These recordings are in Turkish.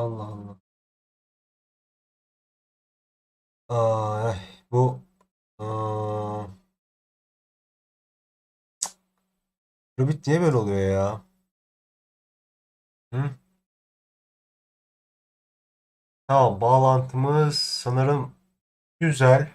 Allah Allah. Ay, bu aa, Rabbit niye böyle oluyor ya? Hı? Tamam, bağlantımız sanırım güzel.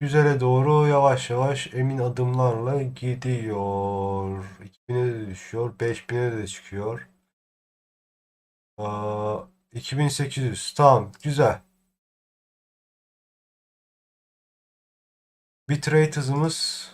Güzele doğru yavaş yavaş emin adımlarla gidiyor. 2000'e de düşüyor, 5000'e de çıkıyor. Aa, 2800. Tamam, güzel. Bitrate hızımız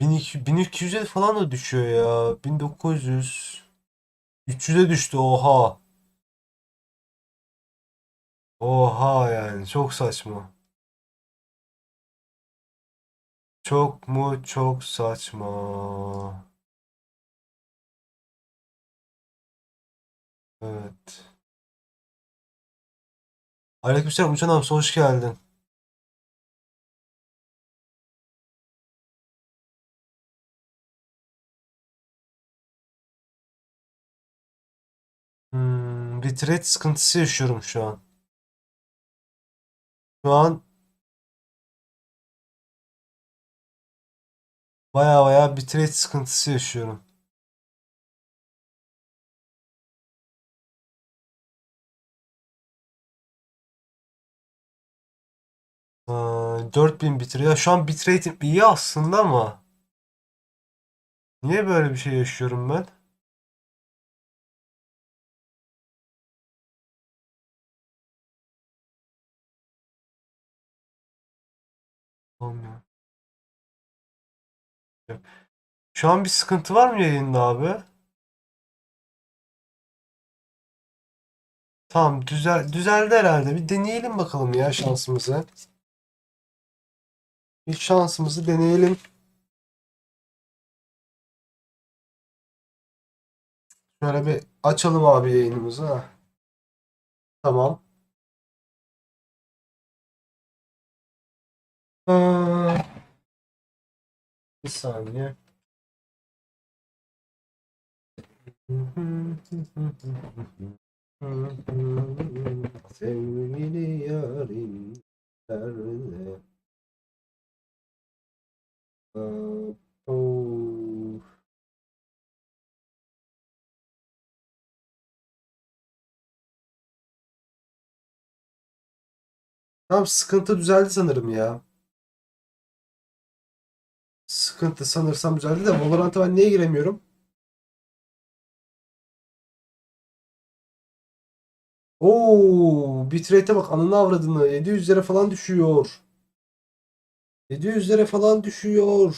1200, 1200'e falan da düşüyor ya. 1900. 300'e düştü oha. Oha yani çok saçma. Çok mu çok saçma. Evet. Aleykümselam Uçan abi hoş geldin. Hmm, bitrate sıkıntısı yaşıyorum şu an. Şu an baya baya bitrate sıkıntısı yaşıyorum. Aa, 4000 bitrate. Ya şu an bitrate'im iyi aslında ama niye böyle bir şey yaşıyorum ben? Olmuyor. Şu an bir sıkıntı var mı yayında abi? Tamam düzel düzeldi herhalde. Bir deneyelim bakalım ya şansımızı. Bir şansımızı deneyelim. Şöyle bir açalım abi yayınımızı. Tamam. Aa, bir saniye. Sevgili yarim Tamam sıkıntı düzeldi sanırım ya. Sıkıntı sanırsam düzeldi de Valorant'a ben niye giremiyorum? Oo, bitrate'e bak ananı avradını 700'lere falan düşüyor. 700'lere falan düşüyor.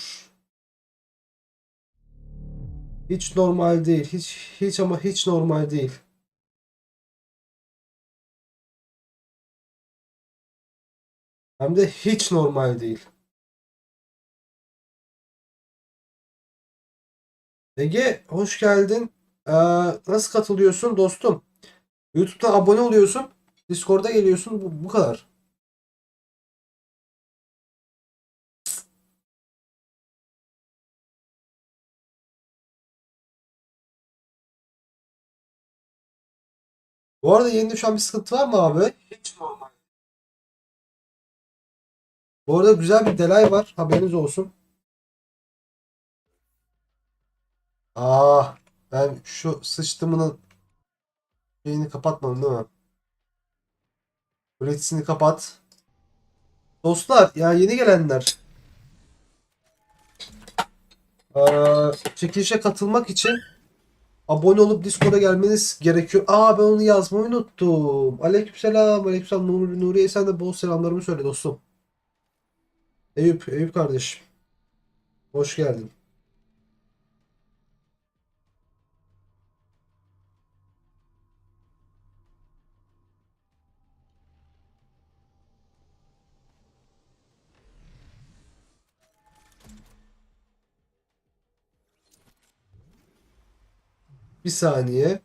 Hiç normal değil. Hiç hiç ama hiç normal değil. Hem de hiç normal değil. Ege hoş geldin. Ee, nasıl katılıyorsun dostum? YouTube'dan abone oluyorsun. Discord'a geliyorsun. Bu, bu kadar. Bu arada yayında şu an bir sıkıntı var mı abi? Hiç normal. Bu arada güzel bir delay var. Haberiniz olsun. Ah ben şu sıçtımının şeyini kapatmadım değil mi? Üretisini kapat. Dostlar ya yeni gelenler. Ee, çekilişe katılmak için abone olup Discord'a gelmeniz gerekiyor. Aa ben onu yazmayı unuttum. Aleykümselam. Aleykümselam. Nur, Nuriye sen de bol selamlarımı söyle dostum. Eyüp, Eyüp kardeşim. Hoş geldin. Bir saniye.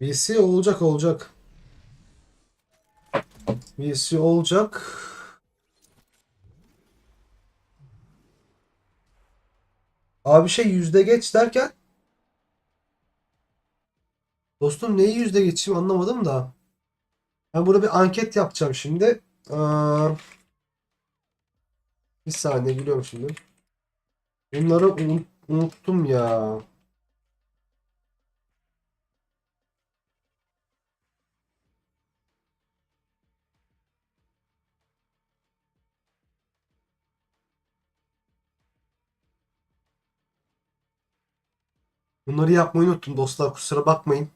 VC olacak olacak. VC olacak. Abi şey yüzde geç derken Dostum neyi yüzde geçeyim anlamadım da. Ben burada bir anket yapacağım şimdi. Aa, bir saniye gülüyorum şimdi. Bunları unut- unuttum ya. Bunları yapmayı unuttum dostlar kusura bakmayın.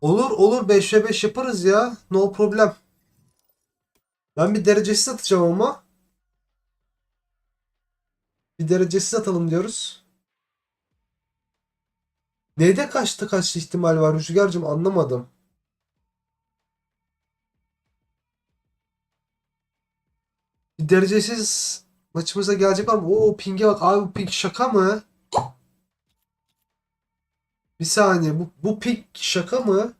Olur olur 5 ve 5 yaparız ya. No problem. Ben bir derecesiz atacağım ama. Bir derecesiz atalım diyoruz. Neyde kaçta kaç ihtimal var Rüzgar'cığım anlamadım. Derecesiz maçımıza gelecek var mı? Oo ping'e bak abi bu ping şaka mı? Bir saniye bu, bu ping şaka mı?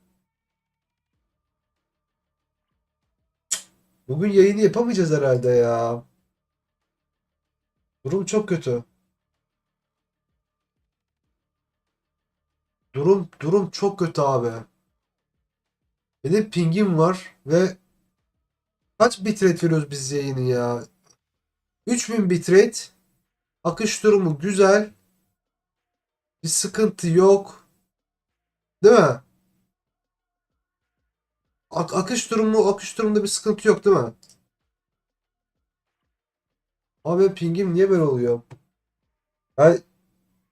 Bugün yayını yapamayacağız herhalde ya. Durum çok kötü. Durum durum çok kötü abi. Benim pingim var ve kaç bitrate veriyoruz biz yayını ya? 3000 bitrate. Akış durumu güzel. Bir sıkıntı yok. Değil mi? Ak- akış durumu akış durumunda bir sıkıntı yok değil mi? Abi pingim niye böyle oluyor? Ben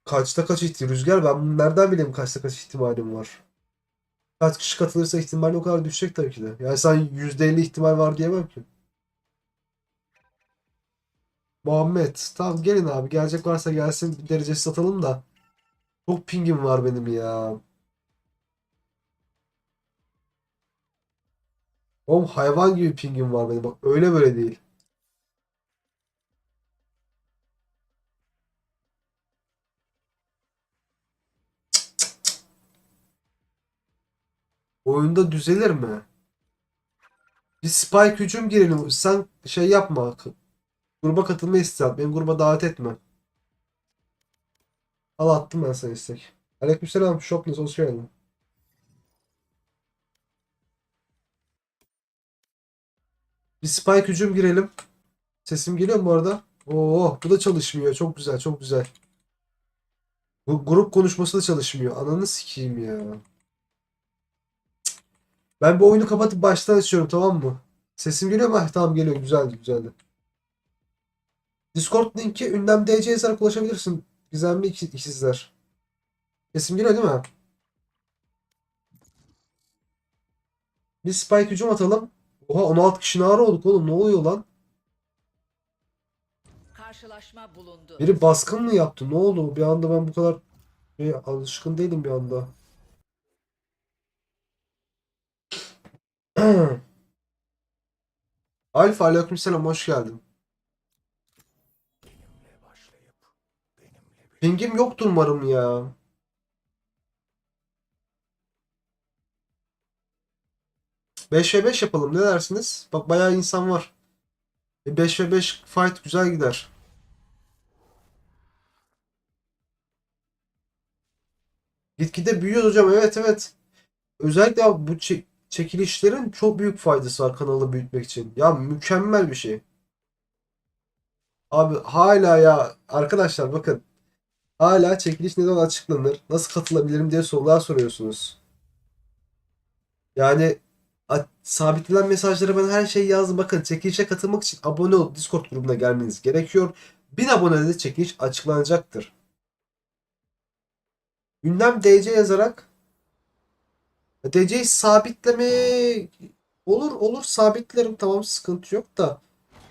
kaçta kaç ihtimal rüzgar ben nereden bileyim kaçta kaç ihtimalim var? Kaç kişi katılırsa ihtimal o kadar düşecek tabii ki de. Yani sen %50 ihtimal var diyemem ki. Muhammed tamam gelin abi gelecek varsa gelsin bir derecesi satalım da. Çok pingim var benim ya. Oğlum hayvan gibi pingim var benim bak öyle böyle değil. Oyunda düzelir mi? Bir spike hücum girelim. Sen şey yapma. Gruba katılma istedim. Benim gruba davet etme. Al attım ben sana istek. Aleykümselam. Shopness hoş geldin. Bir spike hücum girelim. Sesim geliyor mu bu arada? Oo, bu da çalışmıyor. Çok güzel, çok güzel. Bu grup konuşması da çalışmıyor. Ananı sikeyim ya. Ben bu oyunu kapatıp baştan açıyorum tamam mı? Sesim geliyor mu? Ah, tamam geliyor. Güzeldi, güzeldi. Discord linki ünlem DC yazarak ulaşabilirsin. Gizemli iki- ikizler. Sesim geliyor değil mi? Bir spike hücum atalım. Oha 16 kişi nara olduk oğlum. Ne oluyor lan? Karşılaşma bulundu. Biri baskın mı yaptı? Ne oldu? Bir anda ben bu kadar şey, alışkın değilim bir anda. Alfa aleykümselam hoş geldin. Pingim yoktur umarım ya. Beş ve 5 yapalım ne dersiniz? Bak bayağı insan var. 5 ve 5 fight güzel gider. Gitgide büyüyoruz hocam. Evet evet. Özellikle bu çekilişlerin çok büyük faydası var kanalı büyütmek için. Ya mükemmel bir şey. Abi hala ya arkadaşlar bakın. Hala çekiliş neden açıklanır? Nasıl katılabilirim diye sorular soruyorsunuz. Yani sabitlenen mesajlara ben her şeyi yazdım. Bakın çekilişe katılmak için abone olup Discord grubuna gelmeniz gerekiyor. 1000 abonede de çekiliş açıklanacaktır. Ünlem DC yazarak DC'yi sabitleme olur olur sabitlerim tamam sıkıntı yok da.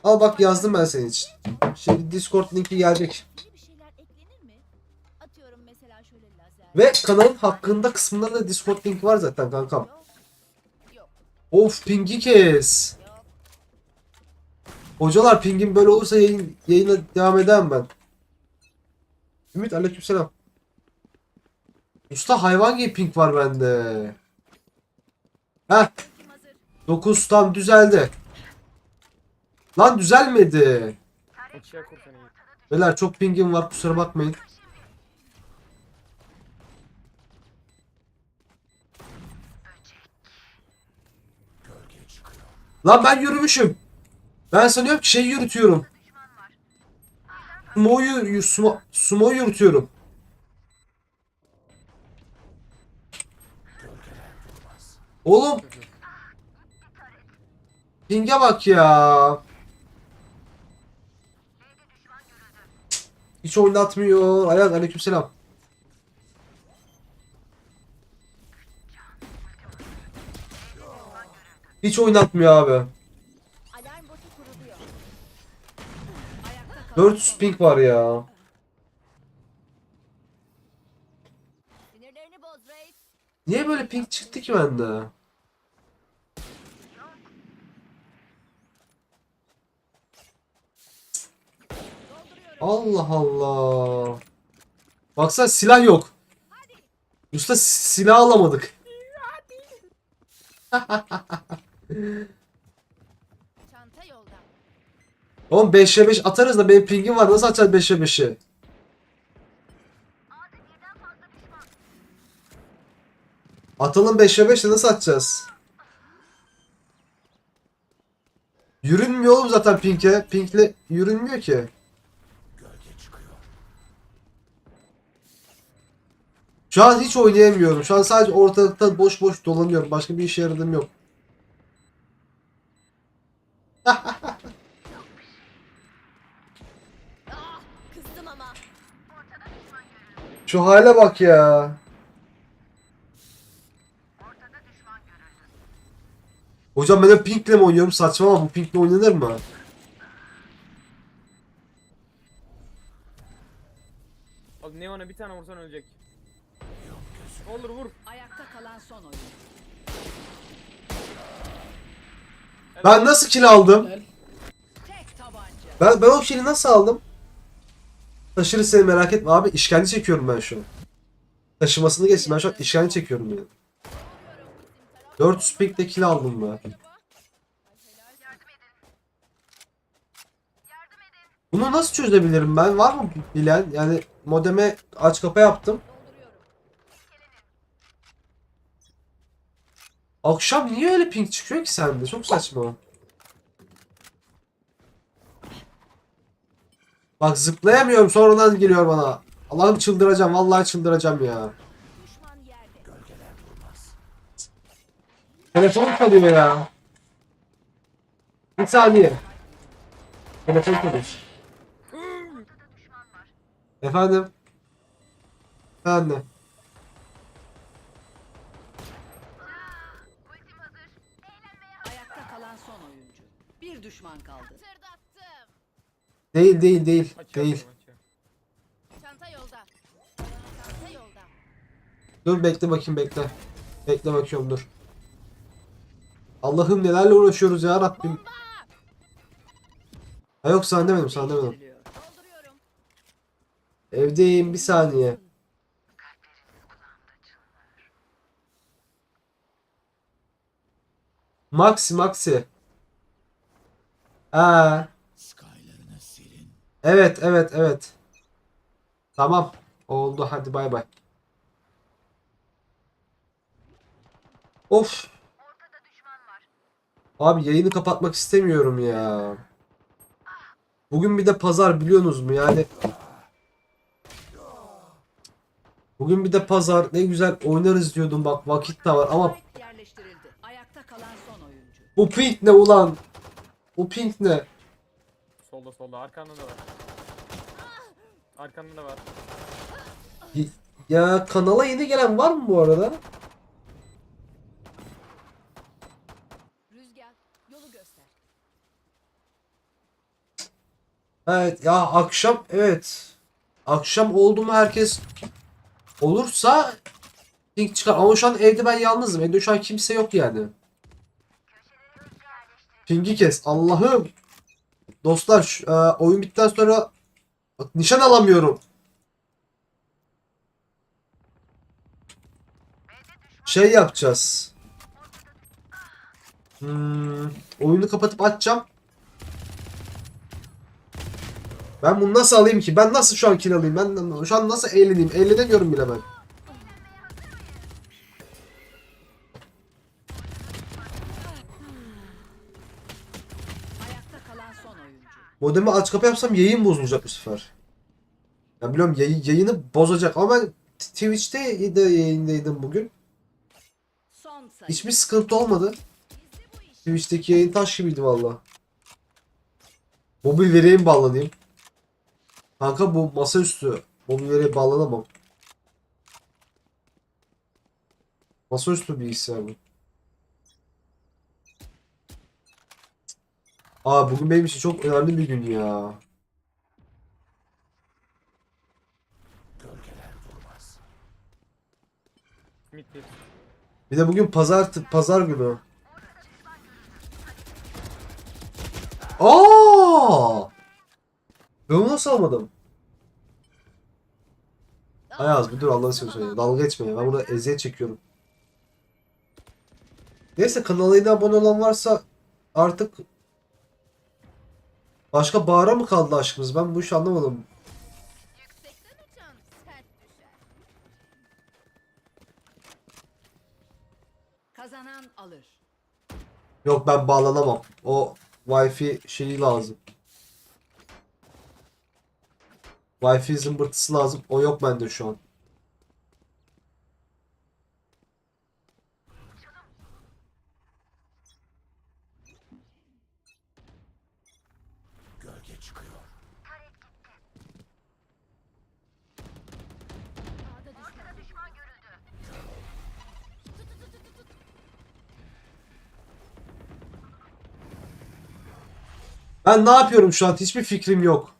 Al bak yazdım ben senin için. Şimdi Discord linki gelecek. Ve kanalın hakkında kısmında da Discord linki var zaten kankam. Of pingi kes. Hocalar pingim böyle olursa yayın, yayına devam edemem ben. Ümit aleykümselam. Usta hayvan gibi ping var bende. Heh. 9 tam düzeldi. Lan düzelmedi. Kur seni. Beyler çok pingim var kusura bakmayın. Lan ben yürümüşüm. Ben sanıyorum ki şey yürütüyorum. Sumo'yu sumo, sumo yürütüyorum. Oğlum. Ping'e bak ya. Hiç oynatmıyor. Ayak aleykümselam. Hiç oynatmıyor abi. Alarm botu kuruluyor. Ayakta kalan 400 ping var ya. Niye böyle ping çıktı ki bende? Allah Allah. Baksana silah yok. Usta si- silah alamadık. Çanta yolda. Oğlum 5'e 5 atarız da benim pingim var. Nasıl açacağız 5'e 5'i? Atalım 5'e 5'e nasıl atacağız? Yürünmüyor oğlum zaten pink'e. Pink'le yürünmüyor ki. Şu an hiç oynayamıyorum. Şu an sadece ortalıkta boş boş dolanıyorum. Başka bir işe yaradığım yok. Şu hale bak ya. Hocam ben de Pink'le mi oynuyorum? Saçma ama bu Pink'le oynanır mı? Abi Neon'a bir tane vursan ölecek. Olur vur. ayakta kalan son oyun. Ben nasıl kill aldım? Tek tabanca. Ben, ben o kill'i nasıl aldım? Taşırız seni merak etme abi. İşkence çekiyorum ben şu an. Taşımasını geçsin. Ben şu an işkence çekiyorum yani. 400 pink'le kill aldım ben. Bunu nasıl çözebilirim ben? Var mı bilen? Yani modeme aç kapa yaptım. Akşam niye öyle ping çıkıyor ki sende? Çok saçma. Bak zıplayamıyorum sonradan geliyor bana. Allah'ım çıldıracağım. Vallahi çıldıracağım ya. Telefon çalıyor ya. Bir saniye. Telefon çalıyor. Efendim? Efendim? Değil değil değil. Değil. açığa. Çanta yolda. Çanta yolda. Dur bekle bakayım bekle. Bekle bakıyorum dur. Allah'ım nelerle uğraşıyoruz ya Rabbim. Ha yok sana demedim sana demedim. Dolduruyorum. Evdeyim bir saniye. Maxi Maxi. Ha. Evet evet evet. Tamam. Oldu hadi bay bay. Of. Abi yayını kapatmak istemiyorum ya. Bugün bir de pazar biliyorsunuz mu yani? Bugün bir de pazar ne güzel oynarız diyordum bak vakit de var ama bu pink ne ulan? Bu pink ne? Solda solda arkanda da var. Arkanda da var. Ya kanala yeni gelen var mı bu arada? Rüzgar. Yolu göster. Evet ya akşam evet. Akşam oldu mu herkes olursa pink çıkar ama şu an evde ben yalnızım. Evde şu an kimse yok yani. Pingi kes Allah'ım. Dostlar e, oyun bittikten sonra bak, nişan alamıyorum. Şey yapacağız. Hmm, oyunu kapatıp açacağım. Ben bunu nasıl alayım ki? Ben nasıl şu an kill alayım? Ben şu an nasıl eğleneyim? Eğlenemiyorum bile ben. Ayakta kalan son oyuncu. Modemi aç kapı yapsam yayın bozulacak bu sefer. Ya biliyorum yayı- yayını bozacak ama ben Twitch'te de yayındaydım bugün. Hiçbir sıkıntı olmadı. Twitch'teki yayın taş gibiydi valla. Mobil veriye mi bağlanayım? Kanka bu masaüstü. Mobil veriye bağlanamam. Masaüstü bilgisayar bu. Aa bugün benim için çok önemli bir gün ya. Bir. De bugün pazar pazar günü. Aa! Ben bunu nasıl almadım? Ayaz bir dur Allah'ını seversen. Dalga geçme ya. Ben burada eziyet çekiyorum. Neyse kanala yeni abone olan varsa artık başka bağıra mı kaldı aşkımız? Ben bu işi anlamadım. Kazanan alır. Yok ben bağlanamam. O Wi-Fi şeyi lazım. Wi-Fi zımbırtısı lazım. O yok bende şu an. Ben ne yapıyorum şu an? Hiçbir fikrim yok.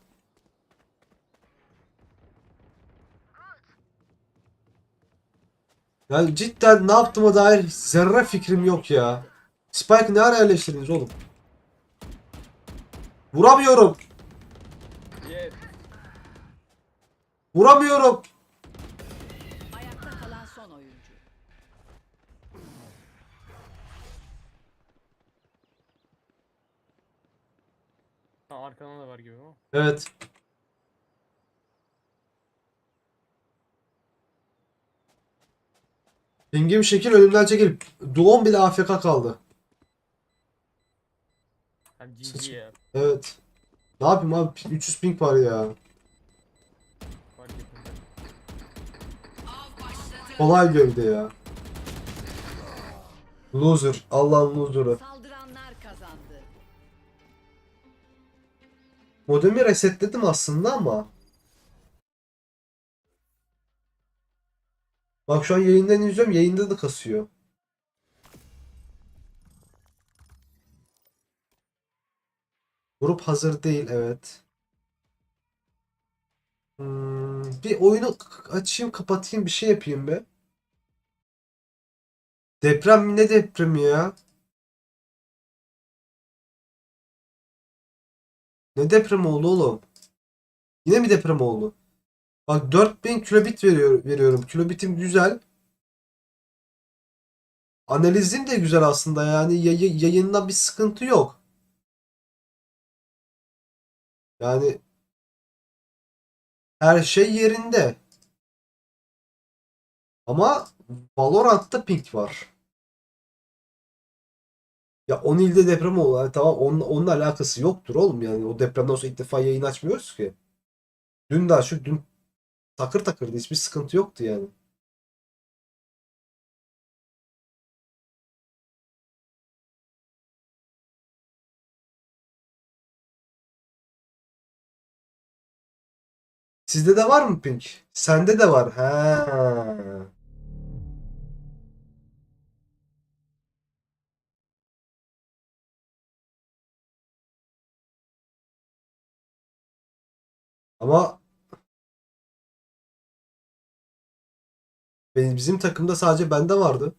Yani cidden ne yaptığıma dair zerre fikrim yok ya. Spike ne ara yerleştirdiniz oğlum? Vuramıyorum. Vuramıyorum. Arkanda da var gibi ama. Evet. Pingim şekil önümden çekilip Doğum bile AFK kaldı. GG ya. Evet. Ne yapayım abi? 300 ping var ya. Fark. Kolay gövde ya. Loser. Allah'ın loser'ı. Modemi resetledim aslında ama. Bak şu an yayından izliyorum. Yayında da kasıyor. Grup hazır değil. Evet. Hmm, bir oyunu açayım kapatayım bir şey yapayım be. Deprem ne depremi ya? Ne deprem oldu oğlum? Yine mi deprem oldu? Bak 4000 kilobit veriyor, veriyorum. Kilobitim güzel. Analizim de güzel aslında yani yayı, yayında bir sıkıntı yok. Yani her şey yerinde. Ama Valorant'ta ping var. Ya 10 ilde deprem oldu. Yani tamam onun, onun alakası yoktur oğlum yani. O depremden sonra ilk defa yayın açmıyoruz ki. Dün daha şu dün takır takırdı. Hiçbir sıkıntı yoktu yani. Sizde de var mı ping? Sende de var. He. Ama bizim takımda sadece bende vardı.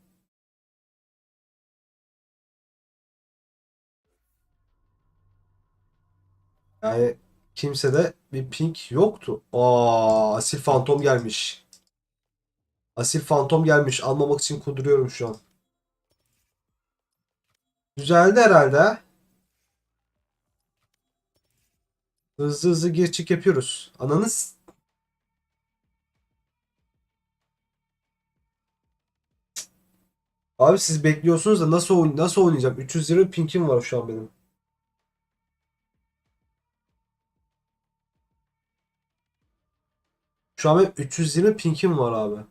Yani kimsede bir ping yoktu. Aa, asil fantom gelmiş. Asil fantom gelmiş. Almamak için kuduruyorum şu an. Düzeldi herhalde. ha? Hızlı hızlı gir çık yapıyoruz. Ananız. Abi siz bekliyorsunuz da nasıl nasıl oynayacağım? 320 pingim var şu an benim. Şu an benim 320 pingim var abi.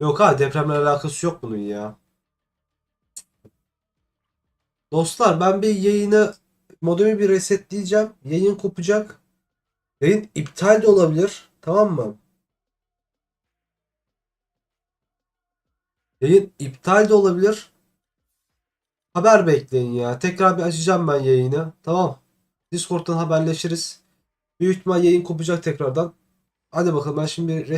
Yok ha depremle alakası yok bunun ya. Dostlar ben bir yayını modemi bir resetleyeceğim. Yayın kopacak. Yayın iptal de olabilir. Tamam mı? Yayın iptal de olabilir. Haber bekleyin ya. Tekrar bir açacağım ben yayını. Tamam. Discord'dan haberleşiriz. Büyük ihtimal yayın kopacak tekrardan. Hadi bakalım ben şimdi bir